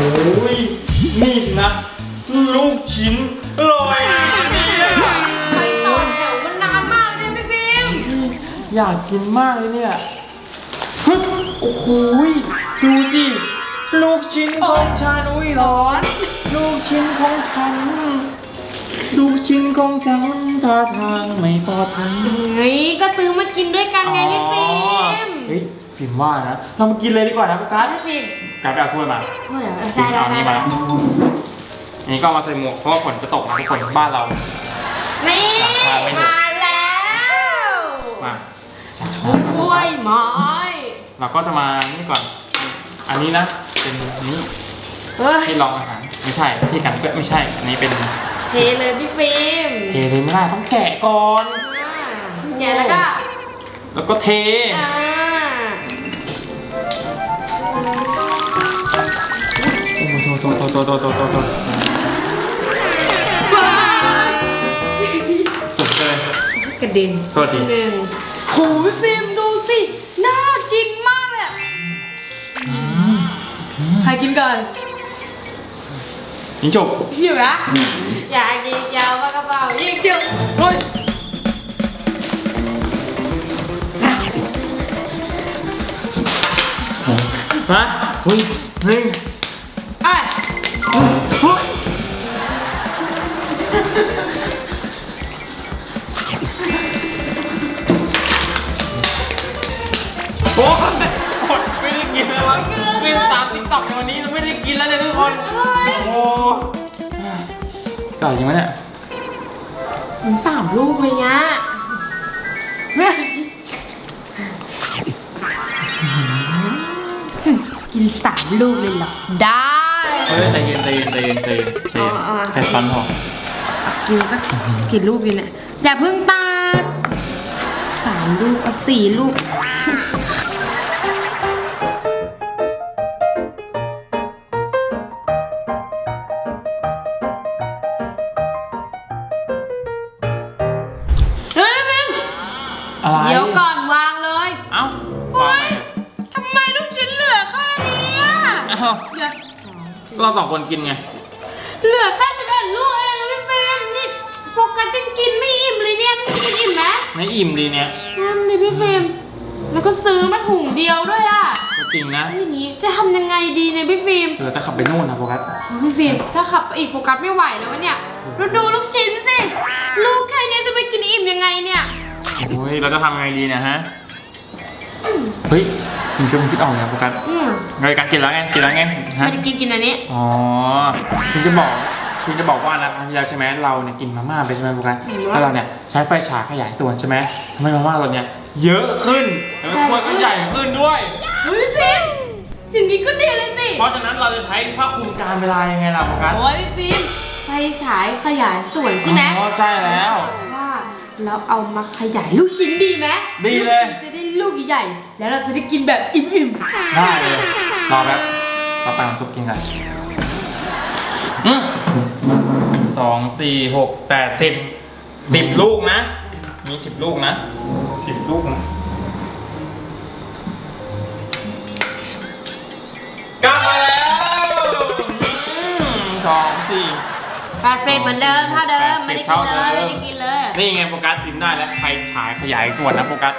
อ้ยนี่นะ ลูกชิ้นอร่อยเนี่ยไปต่อแถวมันนานมากเลยพี่ฟิล์มอยากกินมากเลยเนี่ยฮึบโอ้โหยดูสิลูกชิ้นของฉันอุ้ยร้อน ลูกชิ้นของฉัน ลูกชิ้นของฉันท่าทางไม่ปลอดภัยเฮ้ยก็ซื้อมากินด้วยกันไงพี่ฟิล์ม เฮ้ย ฟิล์มว่านะ เรามากินเลยดีกว่านะโฟกัสพี่ฟิล์มการไปเอาถ้วยมาเฮ้ยฟิได้ล์มได้เอานี้มาได้อันนี้ก็เอามาใส่หมวกเพราะว่าฝนจะตกนะทุกคนบ้านเรา นี่ราคาไม่หนุกมาแล้วมาจ้ะกล้วยไม้เราก็จะมานี่ก่อน อันนี้นะ เป็นนี้เฮ้ยที่รองอาหาร ไม่ใช่ที่กันเปื้อนไม่ใช่ อันนี้เป็นเทเลยพี่ฟิล์มเทเลยไม่ได้ต้องแกะก่อนแกะแล้วก็ แล้วก็เท โตโตัวตัวตโตสุดเลยกระเด็นโทษทีหนึ่งโหพี่ฟิล์มดูสิ น่ากินมากเลยใครกินก่อนยิงจบหิวนะอยากกินยาวมากระเป๋ายิงจบโอ้ยฮะเฮ้ยเฮ้ย อ้ยอดไม่ได้กินเลยวะเล่นตามติ๊กต็อกในวันนี้เราไม่ได้กินแล้วเนี่ยทุกคน โอ้ไก่จริงไหมเนี่ย มันสามลูกเลยเนี้ยกินสามลูกเลยเหรอ ได้เฮ้ยใจเย็นใจเย็นใจเย็นใจเย็นใจเย็นอ๋ออ๋อแค่ฟันพอกินสักกี่ลูกดีเนี่ย อย่าเพิ่งตาดสามลูกเอาสี่ลูก เอ้าเหลือเราสองคนกินไง เหลือแค่สิบเอ็ดลูกเองพี่ฟิล์มนี่โฟกัสยังกินไม่อิ่มเลยเนี่ยไม่กินอิ่มไหมไม่อิ่มดีเนี่ยนั่นดิพี่ฟิล์มแล้วก็ซื้อมาถุงเดียวด้วยอะก็จริงนะแล้วอย่างนี้จะทำยังไงดีเนี่ยพี่ฟิล์มเออแต่ขับไปนู่นนะโฟกัสพี่ฟิล์มถ้าขับไปอีกโฟกัสไม่ไหวแล้ววะเนี่ยเราดูลูกชิ้นสิ ลูกแค่เนี้ยจะไปกินอิ่มยังไงเนี่ยโอ้ยเราจะทำยังไงดีเนะฮะ เฮ้ยมึงจะมึงคิดออกยังโฟกัสอืม ไงการกินแล้วไงกินแล้วไงฮะไม่ได้กินกินอันนี้ อ๋อคุณจะบอกคุณจะบอกว่านะครั้งที่แล้วใช่ไหมเราเนี่ยกินมาม่าไปใช่ไหมโฟกัสแล้วเราเนี่ยใช้ไฟฉายขยายส่วนใช่ไหมทำให้มาม่าเราเนี่ยเยอะขึ้นแล้วตัวก็ใหญ่ขึ้นด้วยเฮ้ยพี่ฟิล์มอย่างนี้ก็ดีเลยสิ เพราะฉะนั้นเราจะใช้ผ้าคลุมการเวลายังไงล่ะโฟกัสโอ้ยพี่ฟิล์มไฟฉายขยายส่วนใช่ไหมอ๋อใช่แล้ว ว่าเราเอามาขยายลูกชิ้นดีไหมดีเลย กชิ้นจะได้ลูกใหญ่ๆแล้วเราจะได้กินแบบอิ่มๆได้เลยรอแป๊บเราไปน้ำซุปกินกันอืมสองสี่หกแปดสิบสิบลูกนะ มีสิบลูกนะสิบลูกนะ แปดสิบเหมือนเดิมเท่าเดิมแปไม่ดสิได้บกินเลยเท่าเดิมไม่ได้กินเลยนี่ไงโฟกัสกินได้แล้วไฟฉายขยายส่วนนะโฟกัส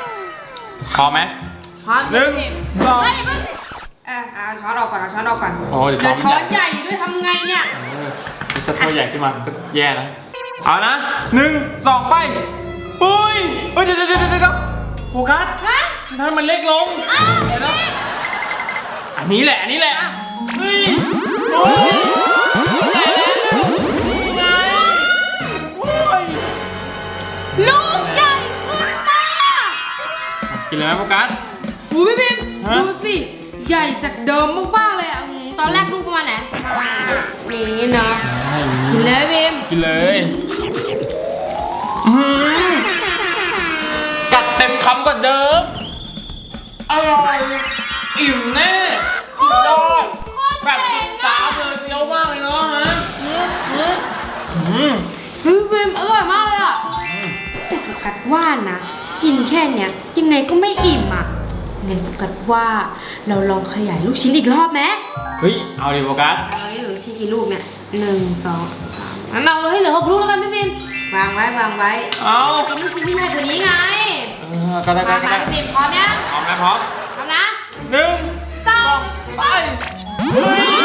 พอไหมพร้อมหนึ่งสิบสอง เฮ้ยเพิ่งสิเออเอาช้อนออกก่อนเอาช้อนออกก่อนโอ้เดี๋ยวเดี๋ยวช้ช้ออนนใหญ่ใหญ่ด้วยทำไงเนี่ยเออถ้าตัวใหญ่ขึ้นมาก็แย่นะเอานะหนึ่งสองไปปุ้ยเฮ้ยเดี๋ยวเดี๋ยวเดี๋ยวเดี๋ยวโฟกัสฮะทำไมมันเล็กลง อ้าวเดี๋ยวนะอันนี้แหละ อันนี้แหละเฮ้ยโอ้ย นเลยไหมโฟกัส หูพี่พิมฮะ ดูสิ ใหญ่จากเดิมมากๆเลยอะอืมตอนแรกลูกประมาณไหนประมาณนี้เนาะให้กินเลยพิมกินเลยอื้อหือกัดเต็มคำกว่าเดิม อร่อย อิ่มแน่สุดยอดแบบติดตามเลยเฟี้ยวมากเลยเนาะฮะอืมอืมอืมพี่พิมอร่อยมากเลยอะแต่โฟกัสว่านะ กินแค่เนี้ยยังไงก็ไม่อิ่มอะงั้นโฟกัสว่าเราลองขยายลูกชิ้นอีกรอบไหมอเฮ้ย เอาดิโฟกัสเราเหลือที่กี่ลูกเนี่ยหนึ่งสองสามงั้นเราให้เหลือหกลูกแล้วกันพี่ฟิล์มวางไว้วางไว้เอากินลูกชิ้นที่ใหญ่ตัวนี้ไงเออก็ได้ก็มาได้ก็มาได้พี่ฟิล์มพร้อมยังพร้อมนะพร้อมพร้อมนะหนึ่งสองไปเฮ้ย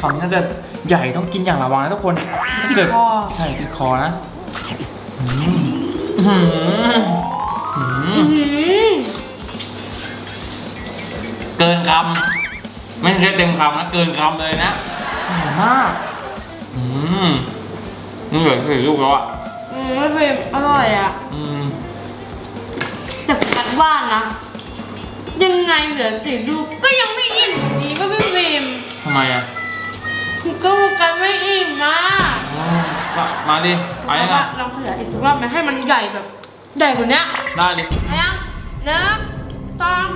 คำนี้น่าจะใหญ่ต้องกินอย่างระวังนะทุกคนถ้าเกิดติดคอ ใช่ติดคอนะอืมอื้อหืออื้อหือื้ออหือเกินคำไม่ใช่เต็มคำนะเกินคำเลยนะอร่อยมากอืมนี่เหลือสี่ลูกแล้วอะอืมพี่ฟิล์มอร่อยอะอืมแต่ผมกัดว่านะ ยังไงเหลือสี่ลูกก็ยังไม่อิ่มอยู่ดีก็พี่ฟิล์มทำไมอะ ก็กันไม่อิ่มมากอ๋อก็มาดิไปยังไงเราขยายอีกสักรอบไหมให้มันใหญ่แบบ ใหญ่กว่านี้ได้ดิไปยังหนึ่งสอง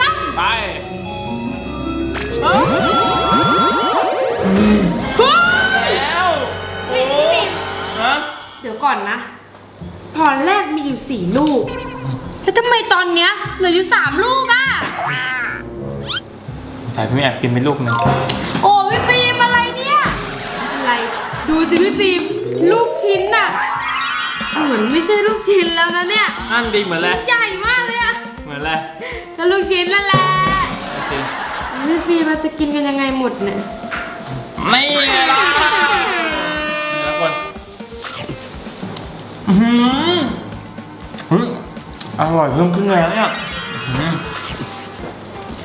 สามไปเฮ้ยแล้วพี่พี่ฟิล์มฮะเดี๋ยวก่อนนะ ตอนแรกมีอยู่สี่ลูก แล้วทำไมตอนเนี้ยเหลืออยู่สามลูกอะใส่พี่แอบกินไปลูกหนึ่งโอ้พี่ อะไร ดูสิพี่ฟิล์มลูกชิ้นน่ะเหมือนไม่ใช่ลูกชิ้นแล้วนะเนี่ยนั่นดีเหมือนเลยใหญ่มากเลยอะเหมือนเลยแล้วลูกชิ้นนั่นแหละจริงพี่ฟิล์มเราจะกินกันยังไงหมดเนี่ยนี่ไงล่ะนี่แล้วคนอื้อหือเฮ้ยอร่อยเพิ่มขึ้นเลยนะเนี่ยอื้อหือ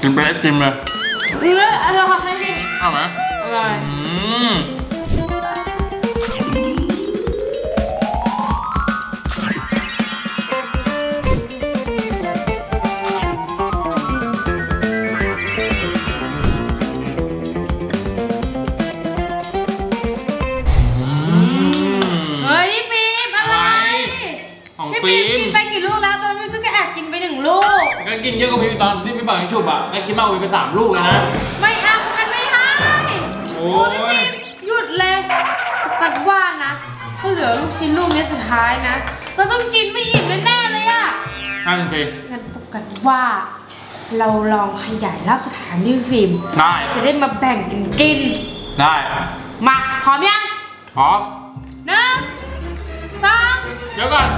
กินไปไอติมเลยเอออร่อยไหมพี่เอาไหมอร่อย ฟิฟิล์มล์มกินไปกี่ลูกแล้วตอนนี้ก็แอบกินไปหนึ่งลูกก็กินเยอะกว่าพี่ตอนที่พี่บอกให้ฉุบอะได้กินมากกว่าพี่ไปสามลูกเลยนะ ไม่เอากันไม่ให้โอ้โอ้ยพี่ฟิล์มหยุดเลยกันว่านะถ้าเหลือลูกชิ้นลูกนี้สุดท้ายนะ เราต้องกินไม่อิ่มแน่ๆเลยอะนั่นสิงั้นโฟกัสว่า เราลองขยายรอบสถานที่ฟิล์มได้จะได้มาแบ่งกันกิน ได้มาพร้อมยังพร้อมหนึ่งสองเดี๋ยวก่อน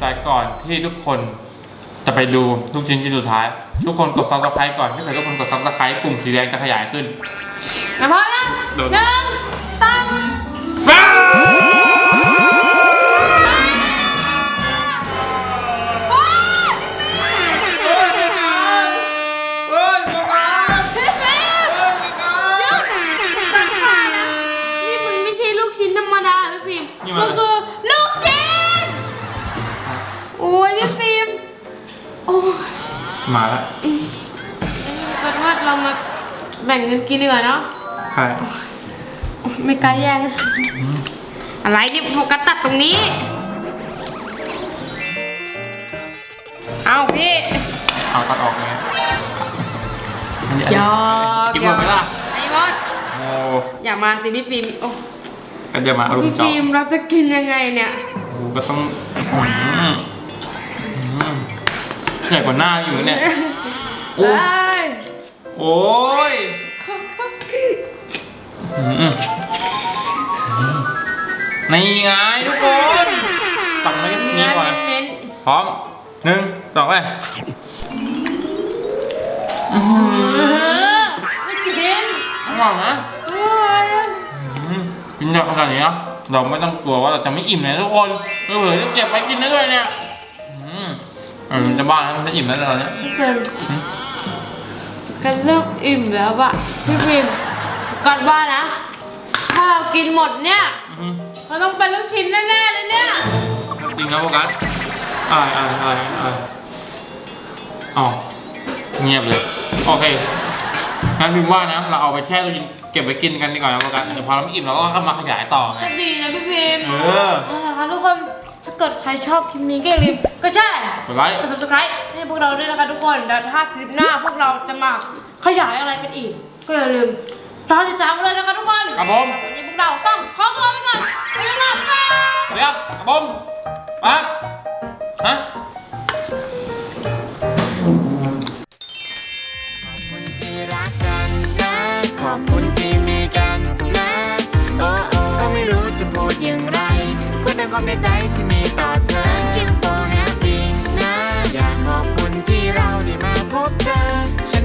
แต่ก่อนที่ทุกคนจะไปดูลูกชิ้นชิ้นสุดท้าย ทุกคนกดซับสไครต์ก่อนถ้าเกิดทุกคนกดซับสไครต์ปุ่มสีแดงจะขยายขึ้นมาพร้อมยังโดดหนึ่งสองโอ้ยเฮ้ยโฟกัสพี่ฟิล์มเฮ้ยโฟกัสเดี๋ยวก่อนค่ะนะนี่มันไม่ใช่ลูกชิ้นธรรมดาพี่ฟิล์มนี่มัน มันคือ มาแล้วขอโทษเรามาแบ่งเงินกินดีกว่าเนาะใช่ไม่กล้าแย่งอะไรดิโฟกัสตัดตรงนี้ เอาพี่เอาตัดออกไงอันนี้หยอกกินหมดไหมล่ะไอ้มดโอ้อย่ามาสิพี่ฟิล์มโอ้ก็จะมาอารมพี่ณ์เจาะฟิล์มเราจะกินยังไงเนี่ยโอ้ก็ต้องอืมอืม ใหญ่กว่าหน้าอยู่เนี่ยโอ้เอ้ยโอ้ยขอโทษอืมอืมนี่ไงทุกคนตักมาที่นี่ก่อนเน้นพร้อมหนึ่งสองไปอื้อหืๆเอออไม่กินอร่อยไหมอร่อยอะอืมกินเยอะขนาดนี้นะเราไม่ต้องกลัวว่าเราจะไม่อิ่มเลยทุกคนเออจะเก็บไว้กินได้ด้วยเนี่ยอืม เออมันจะบ้าแล้วมันจะอิ่มแล้วตอนเนี้ยพี่ฟิล์มกันเริ่มอิ่มแล้วอะพี่ฟิล์มก่อนว่านะ ถ้าเรากินหมดเนี่ยอืมเราต้องเป็นลูกชิ้นแน่ๆเลยเนี่ยจริงนะโฟกัสอะไรอะไรอะไรอะไรอ๋อเงียบเลย โอเคงั้นพิมพ์ว่านะเราเอาไปแช่ตู้เย็นเก็บไว้กินกันดีกว่านะโฟกัสเดี๋ยวพอเราไม่อิ่มเราก็เข้ามาขยายต่อไง ก็ดีนะพี่ฟิล์มเออ เอาละค่ะทุกคน ถ้าเกิดใครชอบคลิปนี้ก็อย่าลืมก็ใช่กดไลค์ กด subscribe ให้พวกเราด้วยนะคะทุกคนเดี๋ยวถ้าคลิปหน้าพวกเราจะมาขยายอะไรกันอีก ก็อย่าลืมรอติดตามกันเลยนะคะทุกคนครับผม วันนี้พวกเราต้องขอตัวไปก่อนไปแล้วนะบ๊ายบาย สวัสดีครับครับผมปั๊บฮะคุณที่รักกันนะ ขอบคุณที่มีกันนะ โอ้โอ้ก็ไม่รู้จะพูดอย่างไร พูดแต่ความในใจที่